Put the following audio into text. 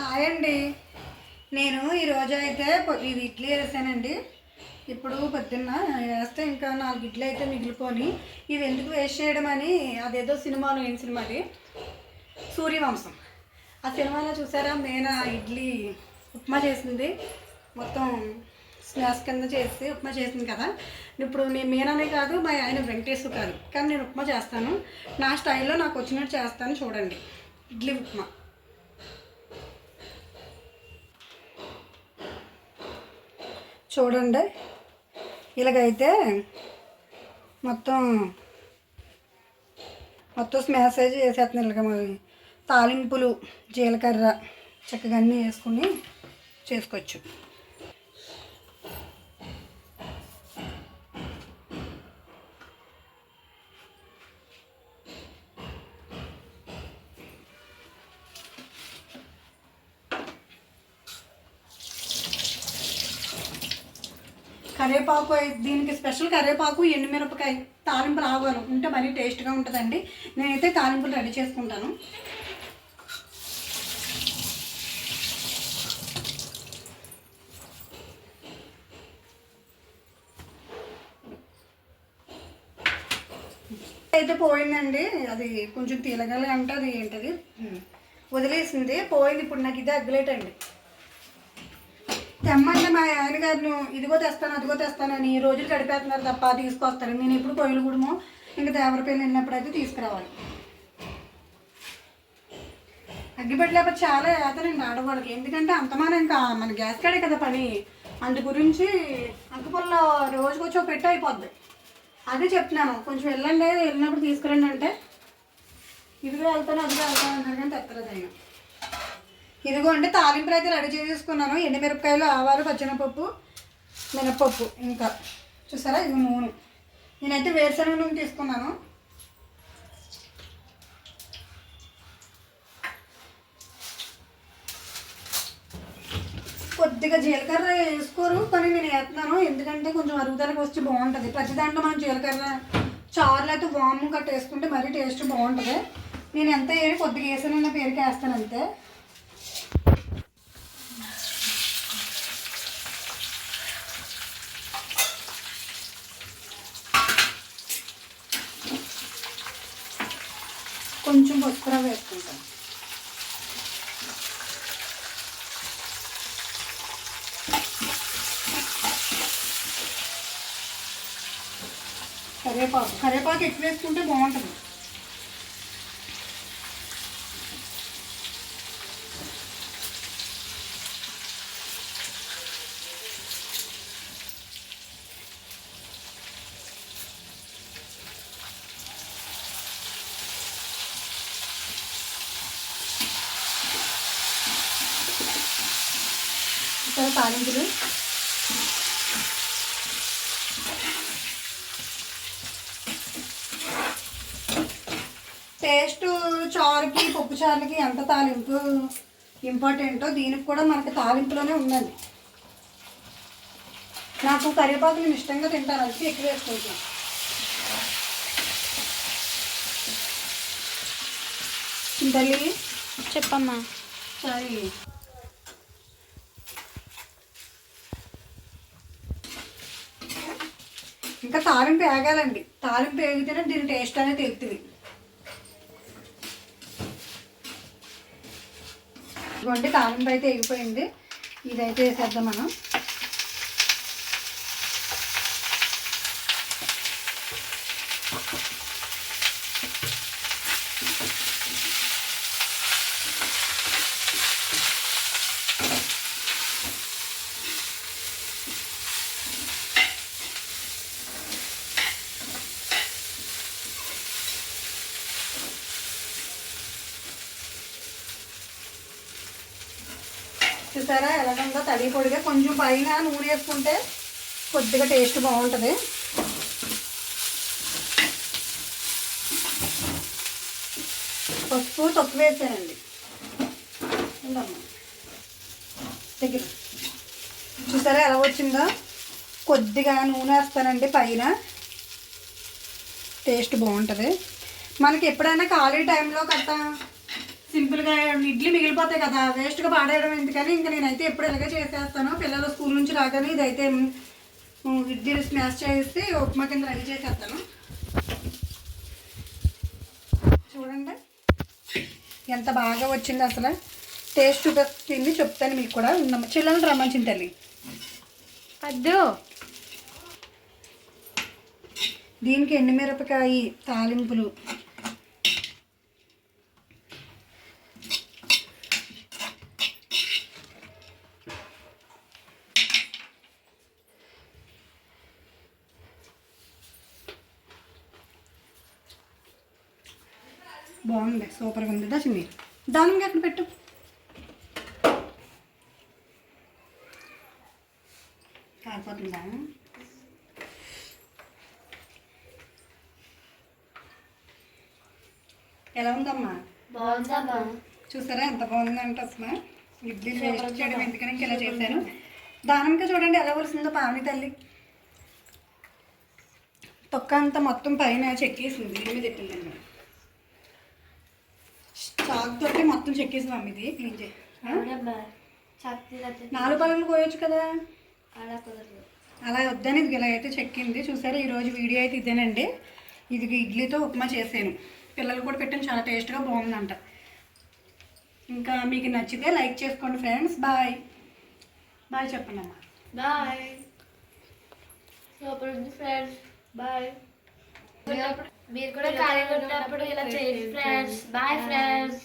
Hi అండి. నేను ఈరోజు అయితే ఇది ఇడ్లీ వేసానండి. ఇప్పుడు పొద్దున్న వేస్తే ఇంకా నాలుగు ఇడ్లీ అయితే మిగిలిపోని. ఇది ఎందుకు వేస్ట్ చేయడం అని అదేదో సినిమాలో ఏం సినిమా అది? సూర్యవంశం. ఆ సినిమాలో చూసారా? మేనా ఇడ్లీ ఉప్మా చేసింది. మొత్తం స్నాక్స్ కింద చేసి ఉప్మా చేసింది కదా. ఇప్పుడు నేను మీనానే కాదు మా ఆయన వెంకటేశ్వర కాదు. కానీ నేను ఉప్మా చేస్తాను. నా స్టైల్లో నాకు వచ్చినట్టు చేస్తాను చూడండి. ఇడ్లీ ఉప్మా. చూడండి. ఇలాగైతే మొత్తం మొత్తం స్మాసేజ్ చేసేస్తున్నాను ఇలాగ మరి. తాలింపులు జీలకర్ర చక్కగా అన్నీ వేసుకుని చేసుకోవచ్చు. కరివేపాకు దీనికి స్పెషల్ కరివేపాకు ఎండుమిరపకాయ తాలింపు రావాలి ఉంటే మరీ టేస్ట్గా ఉంటుందండి. నేనైతే తాలింపులు రెడీ చేసుకుంటాను. అయితే పోయిందండి. అది కొంచెం తీలగాలి అంటే అది ఏంటది వదిలేసింది. పోయింది. ఇప్పుడు నాకు ఇది అగ్గులేటండి. తెమ్మంటే మా ఆయన గారిని ఇదిగో తెస్తాను అదిగో తెస్తానని రోజులు గడిపేస్తున్నారు తప్ప తీసుకొస్తారు. నేను ఎప్పుడు పొయ్యిలు గుడము ఇంకా దేవరపల్లి వెళ్ళినప్పుడు అయితే తీసుకురావాలి. అగ్గిపెట్టి లేకపోతే చాలా ఏతనండి ఆడవాళ్ళకి. ఎందుకంటే అంతమానం ఇంకా మన గ్యాస్ కాడే కదా పని. అందు గురించి అంకపుల్ల రోజుకి వచ్చి ఒక పెట్టి అయిపోద్ది. అదే చెప్తున్నాను కొంచెం వెళ్ళండి వెళ్ళినప్పుడు తీసుకురండి అంటే ఇదిగో వెళ్తాను అదిగో వెళ్తాను అన్నారు కానీ తెత్తలేదు అయినా ఇదిగో అంటే తాలింపులు అయితే రెడీ చేసేసుకున్నాను. ఎండుమిరపకాయలు ఆవాలు పచ్చినపప్పు మినపప్పు ఇంకా. చూసారా? ఇది నూనె నేనైతే వేరుశనగ నూనె తీసుకున్నాను. కొద్దిగా జీలకర్ర వేసుకోరు కానీ నేను వేస్తున్నాను. ఎందుకంటే కొంచెం అరుగుదలకు వచ్చి బాగుంటుంది. ప్రతి దాంట్లో మనం జీలకర్ర చారులు అయితే వాము కట్ వేసుకుంటే మరీ టేస్ట్ బాగుంటుంది. నేను ఎంత వేసి కొద్దిగా వేసానన్న పేరుకి వేస్తాను అంతే. కొంచెం పసుపు రవ్వ వేసుకుంటాం. కరివేపాకు. కరివేపాకు ఎక్కువ వేసుకుంటే బాగుంటుంది. ఇక్కడ తాలింపులు. టేస్ట్ చారుకి పప్పు చారుకి ఎంత తాలింపు ఇంపార్టెంటో దీనికి కూడా మనకి తాలింపులోనే ఉందండి. నాకు కరివేపాకు నేను ఇష్టంగా తింటాను అందుకే ఎక్కువ వేసుకుంటాను. తల్లి చెప్పమ్మా. సారీ ఇంకా తాలింపు వేగాలండి. తాలింపు వేగితేనే దీని టేస్ట్ అనేది తెలుస్తుంది. ఇదిగోండి తాలింపు అయితే ఎగిపోయింది ఇదైతే వేసేద్దాం మనం. చూసారా? ఎలాగుందో తడి పొడిగా కొంచెం పైన నూనె వేసుకుంటే కొద్దిగా టేస్ట్ బాగుంటుంది. పసుపు తక్కువ వేసానండి. దగ్గర. చూసారా ఎలా వచ్చిందో? కొద్దిగా నూనె వేస్తానండి పైన. టేస్ట్ బాగుంటుంది. మనకి ఎప్పుడైనా ఖాళీ టైంలో కట్టా సింపుల్గా ఇడ్లీ మిగిలిపోతాయి కదా వేస్ట్గా పాడేయడం ఎందుకని ఇంకా నేనైతే ఎప్పుడు ఇలాగే చేసేస్తాను. పిల్లలు స్కూల్ నుంచి రాగానే ఇదైతే ఉమ్, ఇడ్లీలు స్మాష్ చేసి ఉప్మా కింద రెడీ చేసేస్తాను. చూడండి. ఎంత బాగా వచ్చింది అసలు. టేస్ట్ చూపిస్తుంది చెప్తాను మీకు కూడా. చిల్లలు రమ్మంచింది తల్లి. వద్దు. దీనికి ఎండుమిరపకాయ తాలింపులు. బాగుంది సూపర్గా ఉంది. దశమి దానిమ్మ ఎక్కడ పెట్టు. కాలిపోతుందా? ఎలా ఉందమ్మా? బాగుందమ్మా చూసారా ఎంత బాగుందంటే అసలు. ఇడ్లీ వేస్ట్ చేయడం ఎందుకని ఇలా చేశాను. దానంగా చూడండి ఎలా వస్తుందో పావని తల్లి. తొక్క అంతా మొత్తం పైన చెక్కేసింది మీద ఎట్టిందండి మొత్తం చెక్కేసింది అమ్మ ఇది క్లీన్ చక్తి నాలుగు పనులు పోయొచ్చు కదా. అలా కుదరదు. అలా వద్దని ఇది ఇలా అయితే చెక్కింది. చూసారా ఈరోజు వీడియో అయితే ఇదేనండి. ఇది ఇడ్లీతో ఉప్మా చేశాను. పిల్లలు కూడా పెట్టాను చాలా టేస్ట్గా బాగుందంట. ఇంకా మీకు నచ్చితే లైక్ చేసుకోండి ఫ్రెండ్స్. బాయ్. బాయ్ చెప్పండి అమ్మా బాయ్. సూపర్ ఉంది ఫ్రెండ్స్. బాయ్. మీరు కూడా ఖాళీగా ఉన్నప్పుడు ఇలా చేయండి ఫ్రెండ్స్. బాయ్. ఫ్రెండ్స్.